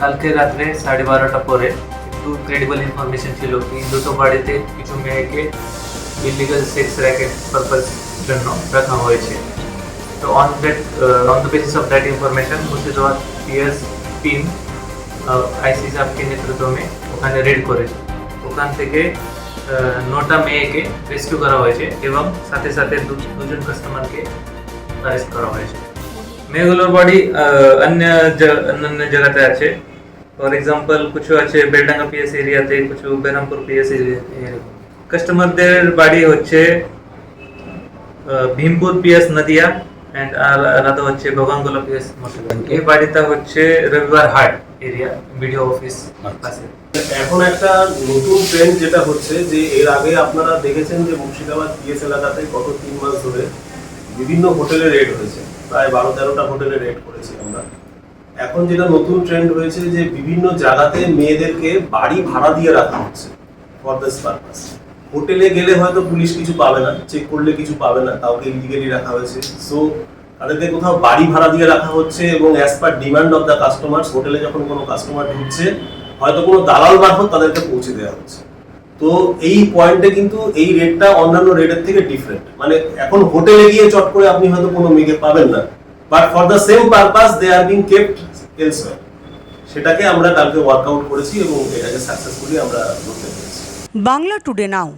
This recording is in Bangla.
কালকে রাত্রে সাড়ে বারোটা পরে একটু ক্রেডিবল ইনফরমেশন ছিল কি দুটো বাড়িতে কিছু মেয়েকে ইলিগাল সেক্স র্যাকেট পারপাস জন্য রাখা হয়েছে। তো on that on the basis of that information Murshidabad PS team IC সাহেবকে নেতৃত্ব মে ওখানে রেড করেছে ওখান থেকে আহ, নটা মেয়েকে রেস্কিউ করা হয়েছে এবং সাথে সাথে দুজন কাস্টমারকে অ্যারেস্ট করা হয়েছে। মেয়েগুলোর বাড়ি অন্য অন্যান্য জায়গাতে আছে। ফর এক্সাম্পল কিছু আছে বেলডাঙ্গা পিএস এরিয়াতে কিছু বেরামপুর পিএস এরিয়াতে কাস্টমারদের বাড়ি হচ্ছে ভীমপুর পিএস নদিয়া অ্যান্ড আলাদা হচ্ছে ভগবানগোলা পিএস মুর্শিদাবাদ। এই বাড়িটা হচ্ছে রবিবার হাট এরিয়া বিডিও অফিস পাশে। এখন একটা নতুন ট্রেন্ড যেটা হচ্ছে যে এর আগে আপনারা দেখেছেন যে মুর্শিদাবাদ পিএস এলাকাতে গত তিন মাস ধরে বিভিন্ন হোটেলে রেড হয়েছে। প্রায় বারো তেরোটা হোটেলে রেড করেছি আমরা। এখন যেটা নতুন ট্রেন্ড হয়েছে যে বিভিন্ন জায়গাতে মেয়েদেরকে বাড়ি ভাড়া দিয়ে রাখা হচ্ছে ফর দিস পারপাস হোটেলে গেলে হয়তো পুলিশ কিছু পাবে না চেক করলে কিছু পাবে না কাউকে ইলিগেলি রাখা হয়েছে। সো তাদেরকে কোথাও বাড়ি ভাড়া দিয়ে রাখা হচ্ছে এবং as per demand of the customer হোটেলে যখন কোনো কাস্টমার ঢুকছে, হয়তো কোনো দালাল মারফত তাদেরকে পৌঁছে দেওয়া হচ্ছে। তো এই পয়েন্টে কিন্তু এই রেটটা অন্যান্য রেটের থেকে ডিফারেন্ট মানে এখন হোটেলে গিয়ে চট করে আপনি হয়তো কোনো মেয়েকে পাবেন না। But for the same purpose they are being kept elsewhere সেটাকে আমরা কালকে ওয়ার্কআউট করেছি এবং এটাকে সাকসেসফুলি আমরা বাংলা টুডে নাও